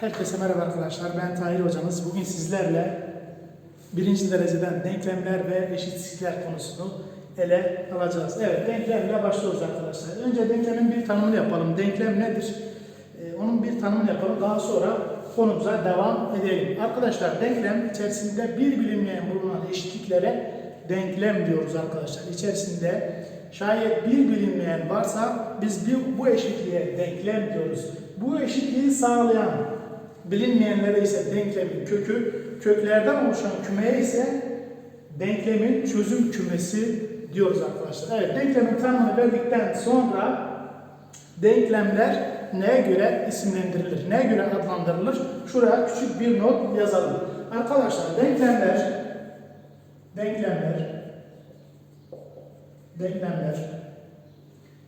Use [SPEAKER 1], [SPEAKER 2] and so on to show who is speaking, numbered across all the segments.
[SPEAKER 1] Herkese merhaba arkadaşlar. Ben Tahir hocamız. Bugün sizlerle birinci dereceden denklemler ve eşitsizlikler konusunu ele alacağız. Evet, denklemle başlıyoruz arkadaşlar. Önce denklemin bir tanımını yapalım. Denklem nedir? Ee, onun bir tanımını yapalım. Daha sonra konumuza devam edelim. Arkadaşlar denklem içerisinde bir bilinmeyen bulunan eşitliklere denklem diyoruz arkadaşlar. İçerisinde şayet bir bilinmeyen varsa biz bir, bu eşitliğe denklem diyoruz. Bu eşitliği sağlayan bilinmeyenlere ise denklemin kökü, köklerden oluşan kümeye ise denklemin çözüm kümesi diyoruz arkadaşlar. Evet, denklemin tanımını verdikten sonra denklemler neye göre isimlendirilir, neye göre adlandırılır? Şuraya küçük bir not yazalım. Arkadaşlar denklemler, denklemler, denklemler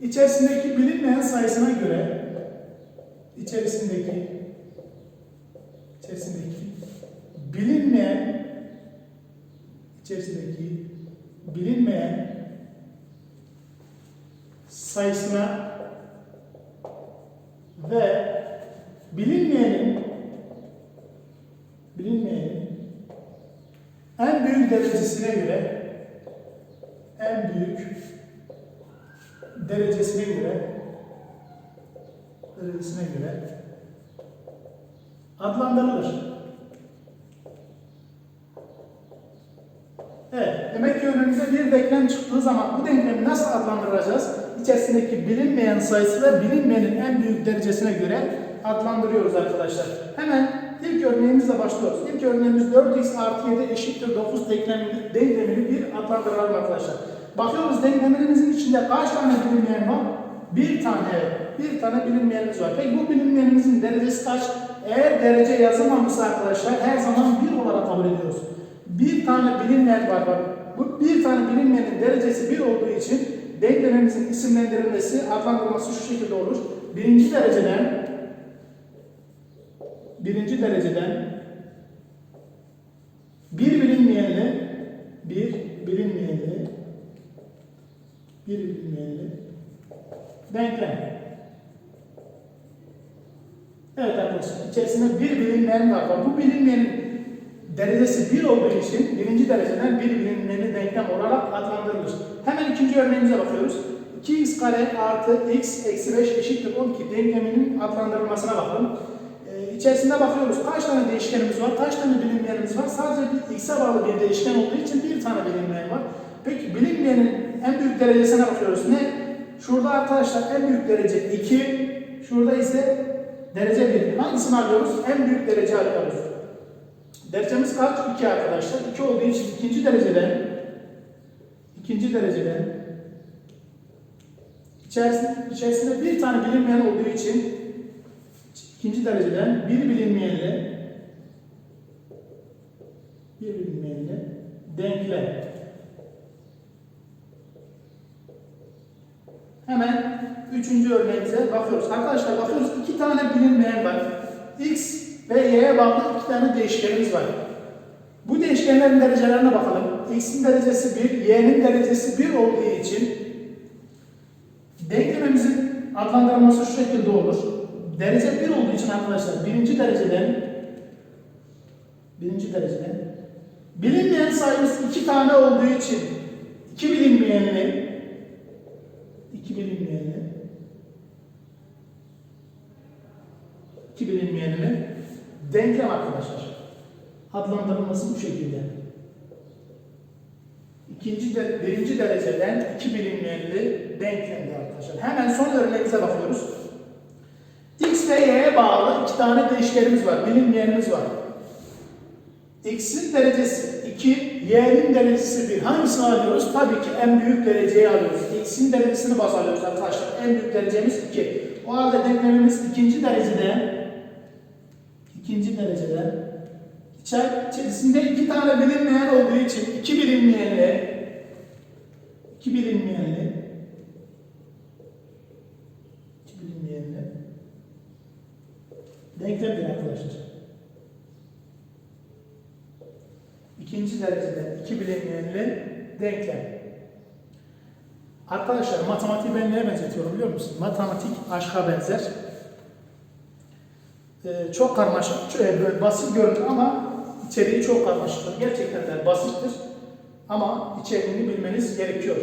[SPEAKER 1] içerisindeki bilinmeyen sayısına göre içerisindeki içerisindeki bilinmeyen içerisindeki bilinmeyen sayısına ve bilinmeyenin bilinmeyenin en büyük derecesine göre en büyük derecesine göre derecesine göre adlandırılır. Evet, demek ki önümüze bir denklem çıktığı zaman bu denklemi nasıl adlandıracağız? İçerisindeki bilinmeyen sayısı ve bilinmeyenin en büyük derecesine göre adlandırıyoruz arkadaşlar. Hemen ilk örneğimizle başlıyoruz. İlk örneğimiz 4x artı 7 eşittir 9 denklemini, denklemini bir adlandıralım arkadaşlar. Bakıyoruz denklemimizin içinde kaç tane bilinmeyen var? Bir tane, bir tane bilinmeyenimiz var. Peki bu bilinmeyenimizin derecesi kaç? Eğer derece yazılmamışsa arkadaşlar her zaman bir olarak kabul ediyoruz. Bir tane bilinmeyen var bak. Bu bir tane bilinmeyenin derecesi bir olduğu için denklemimizin isimlendirilmesi, adlandırılması şu şekilde olur. Birinci dereceden birinci dereceden bir bilinmeyenli bir bilinmeyenli bir bilinmeyenli denklem. Evet arkadaşlar, içerisinde bir bilinmeyen var. Bu bilinmeyenin derecesi 1 olduğu için birinci dereceden bir bilinmeyeni denklem olarak adlandırılır. Hemen ikinci örneğimize bakıyoruz. 2x kare artı x eksi 5 eşittir 12 denkleminin adlandırılmasına bakalım. Ee, içerisinde bakıyoruz kaç tane değişkenimiz var, kaç tane bilinmeyenimiz var. Sadece bir x'e bağlı bir değişken olduğu için bir tane bilinmeyen var. Peki bilinmeyenin en büyük derecesine bakıyoruz. Ne? Şurada arkadaşlar en büyük derece 2, şurada ise derece 1. Hangisini alıyoruz? En büyük derece alıyoruz. Derecemiz kaç? 2 arkadaşlar. 2 olduğu için ikinci dereceden ikinci dereceden içerisinde, içerisinde bir tane bilinmeyen olduğu için ikinci dereceden bir bilinmeyenle bir bilinmeyenle denklem. Hemen üçüncü örneğimize bakıyoruz. Arkadaşlar bakıyoruz iki tane bilinmeyen var. X ve y'ye bağlı iki tane değişkenimiz var. Bu değişkenlerin derecelerine bakalım. X'in derecesi 1, y'nin derecesi 1 olduğu için denklemimizin adlandırılması şu şekilde olur. Derece 1 olduğu için arkadaşlar birinci dereceden birinci dereceden bilinmeyen sayımız 2 tane olduğu için iki bilinmeyenli iki bilinmeyenli iki bilinmeyenli denklem arkadaşlar. Adlandırılması bu şekilde. İkinci de, birinci dereceden iki bilinmeyenli denklemdi arkadaşlar. Hemen son örneğimize bakıyoruz. X ve Y'ye bağlı iki tane değişkenimiz var, bilinmeyenimiz var. X'in derecesi 2, Y'nin derecesi 1. Hangisini alıyoruz? Tabii ki en büyük dereceyi alıyoruz. X'in derecesini baz alıyoruz arkadaşlar. En büyük derecemiz 2. O halde denklemimiz ikinci dereceden ikinci dereceden içerisinde iki tane bilinmeyen olduğu için iki bilinmeyenle iki bilinmeyenle iki bilinmeyenle denklemdir arkadaşlar. İkinci dereceden iki bilinmeyenle denklem. Arkadaşlar matematiği ben neye benzetiyorum biliyor musun? Matematik aşka benzer. E, çok karmaşık, ç- e, böyle basit görünür ama içeriği çok karmaşıktır. Gerçekten de basittir ama içeriğini bilmeniz gerekiyor.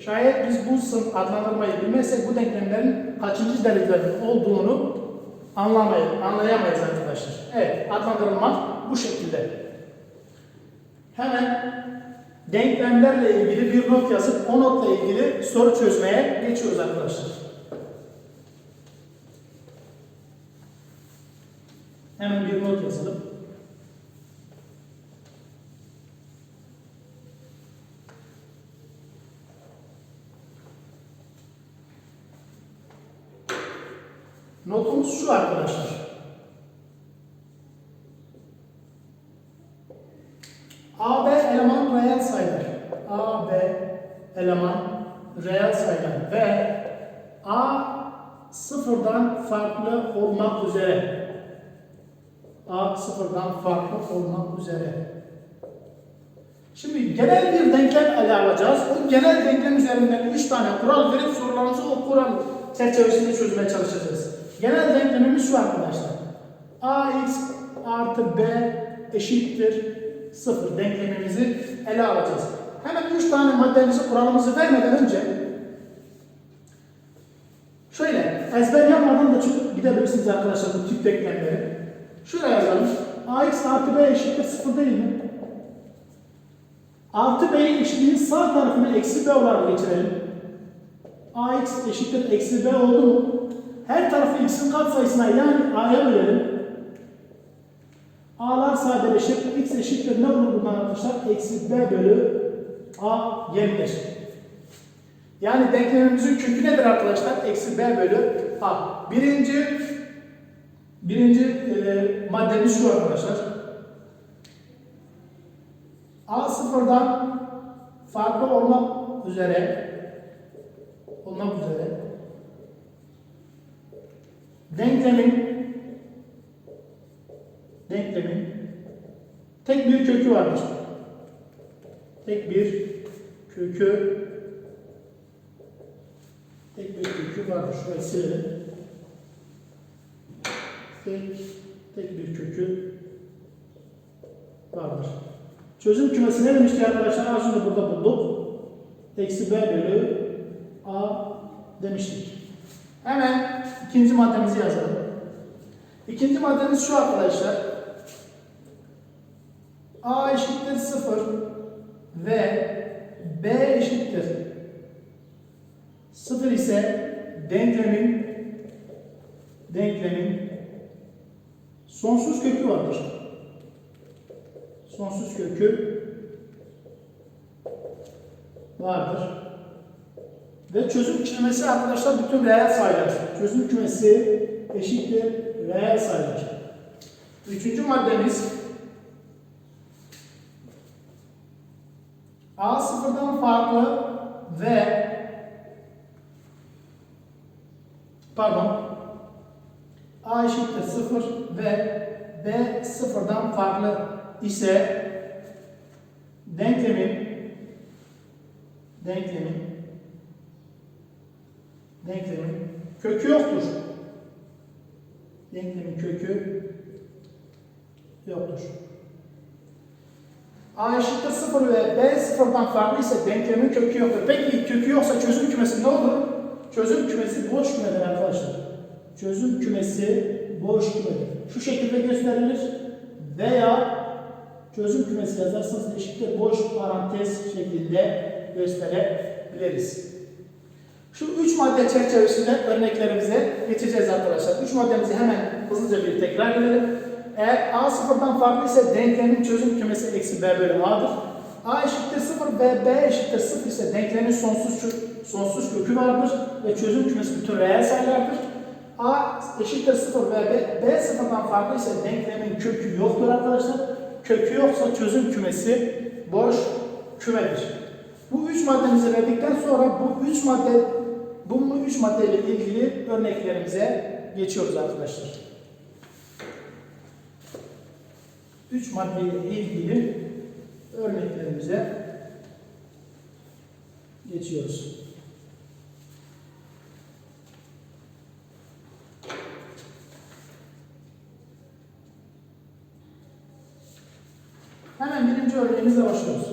[SPEAKER 1] Şayet biz bu sınıf adlandırmayı bilmezsek bu denklemlerin kaçıncı derecelerin olduğunu anlamayız, anlayamayız arkadaşlar. Evet, adlandırılmak bu şekilde. Hemen denklemlerle ilgili bir not yazıp o notla ilgili soru çözmeye geçiyoruz arkadaşlar. Hemen bir not yazalım. Notumuz şu arkadaşlar. AB eleman reel sayılar. AB eleman reel sayılar ve A sıfırdan farklı olmak üzere. A sıfırdan farklı olmak üzere. Şimdi genel bir denklem ele alacağız. O genel denklem üzerinden 3 tane kural verip sorularımızı o kural çerçevesinde çözmeye çalışacağız. Genel denklemimiz şu arkadaşlar. ax artı b eşittir 0 denklemimizi ele alacağız. Hemen 3 tane maddemizi kuralımızı vermeden önce şöyle ezber yapmadan da çok gidebilirsiniz arkadaşlar bu tip denklemleri. Şuraya yazalım. ax artı b eşittir 0 değil mi? Artı b'yi eşitliğin sağ tarafını eksi b olarak geçirelim. ax eşittir eksi b oldu mu? Her tarafı x'in katsayısına yani a'ya bölelim. a'lar sadeleşir. x eşittir ne olur bundan arkadaşlar? Eksi b bölü a gelir. Yani denklemimizin kökü nedir arkadaşlar? Eksi b bölü a. Birinci birinci e, maddemiz şu arkadaşlar. A sıfırdan farklı olmak üzere olmak üzere denklemin denklemin tek bir kökü vardır. Tek bir kökü tek bir kökü vardır. Şurayı silelim. Tek, tek bir kökü vardır. Çözüm kümesi ne demiştik arkadaşlar? Az önce burada bulduk. Eksi b bölü a demiştik. Hemen ikinci maddemizi yazalım. İkinci maddemiz şu arkadaşlar. a eşittir 0 ve b eşittir 0 ise denklemin denklemin sonsuz kökü vardır sonsuz kökü vardır. Ve çözüm kümesi arkadaşlar bütün reel sayılar. Çözüm kümesi eşittir reel sayılar. Üçüncü maddemiz A sıfırdan farklı ve pardon A eşittir sıfır ve B sıfırdan farklı ise denklemin denklemin denklemin kökü yoktur. Denklemin kökü yoktur. A eşittir 0 ve B sıfırdan farklı ise denklemin kökü yoktur. Peki kökü yoksa çözüm kümesi ne olur? Çözüm kümesi boş kümedir arkadaşlar. Çözüm kümesi boş kümedir. Şu şekilde gösterilir veya çözüm kümesi yazarsanız eşittir boş parantez şeklinde gösterebiliriz. Şu üç madde çerçevesinde örneklerimize geçeceğiz arkadaşlar. Üç maddemizi hemen hızlıca bir tekrar edelim. Eğer a sıfırdan farklıysa denklemin çözüm kümesi eksi b bölü a'dır. a eşittir 0 ve b eşittir 0 ise denklemin sonsuz, sonsuz kökü vardır ve çözüm kümesi bütün reel sayılardır. A eşittir 0 ve b, b sıfırdan farklıysa denklemin kökü yoktur arkadaşlar. Kökü yoksa çözüm kümesi boş kümedir. Bu üç maddemizi verdikten sonra bu üç madde bu üç maddeyle ilgili örneklerimize geçiyoruz arkadaşlar. Üç maddeyle ilgili örneklerimize geçiyoruz. Hemen birinci örneğimizle başlıyoruz.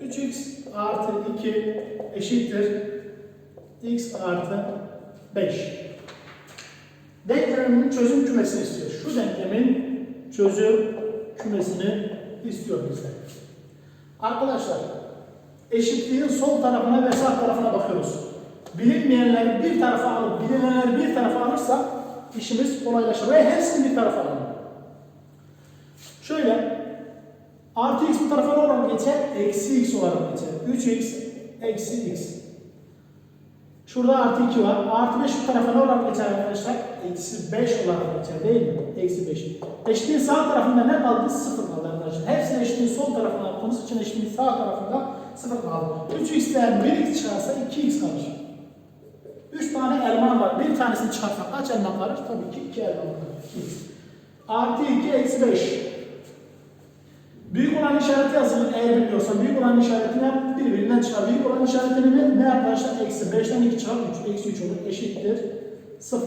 [SPEAKER 1] Üç x artı 2 eşittir x artı 5. Denklemin çözüm kümesini istiyor. Şu denklemin çözüm kümesini istiyor bizden. Arkadaşlar, eşitliğin sol tarafına ve sağ tarafına bakıyoruz. Bilinmeyenleri bir tarafa alıp bilinenleri bir tarafa alırsak işimiz kolaylaşır. Ve hepsini bir tarafa alalım. Şöyle, artı x bu tarafa ne olarak geçer? Eksi x olarak geçer. 3x eksi x. Şurada artı 2 var. Artı 5 bu tarafa ne olarak geçer arkadaşlar? Eksi 5 olarak geçer değil mi? Eksi 5. Eşitliğin sağ tarafında ne kaldı? 0 kaldı arkadaşlar. Hepsini eşitliğin sol tarafına attığımız için eşitliğin sağ tarafında 0 kaldı. 3x'ten 1x çıkarsa 2x kalır. 3 tane elma var. Bir tanesini çıkartsak kaç elma kalır? Tabii ki 2 elma kalır. 2x. Artı 2 eksi 5. Büyük olan işareti yazılır eğer biliyorsan. Büyük olan işaretini birbirinden çıkar. Büyük olan işaretini ne, ne arkadaşlar? Eksi 5'ten 2 çıkar 3. Eksi 3 olur. Eşittir 0.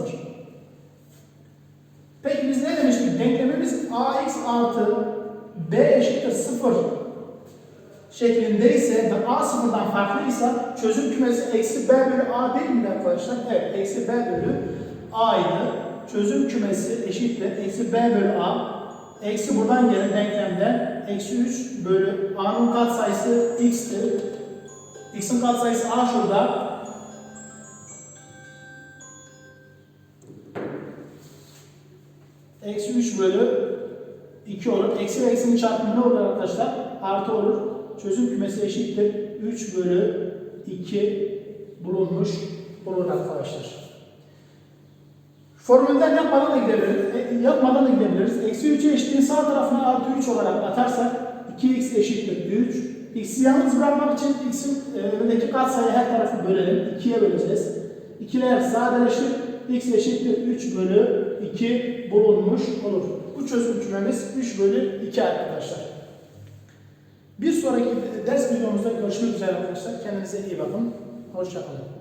[SPEAKER 1] Peki biz ne demiştik? Denklemimiz ax artı b eşittir 0 şeklindeyse ve a sıfırdan farklıysa çözüm kümesi eksi b bölü a değil mi arkadaşlar? Evet, eksi b bölü a idi. Çözüm kümesi eşittir eksi b bölü a. Eksi buradan gelen denklemden eksi 3 bölü a'nın katsayısı x'tir. x'in katsayısı a şurada. Eksi 3 bölü 2 olur. Eksi ve eksinin çarpımı ne olur arkadaşlar? Artı olur. Çözüm kümesi eşittir. 3 bölü 2 bulunmuş olur arkadaşlar. Formülden yapmadan da gidebiliriz. E, yapmadan da gidebiliriz. Eksi 3'ü eşitliğin sağ tarafına artı 3 olarak atarsak 2x eşittir 3. X'i yalnız bırakmak için x'in e, önündeki katsayı her tarafı bölelim. 2'ye böleceğiz. İkiler sadeleşir. x eşittir 3 bölü 2 bulunmuş olur. Bu çözüm kümemiz 3 bölü 2 arkadaşlar. Bir sonraki ders videomuzda görüşmek üzere arkadaşlar. Kendinize iyi bakın. Hoşçakalın.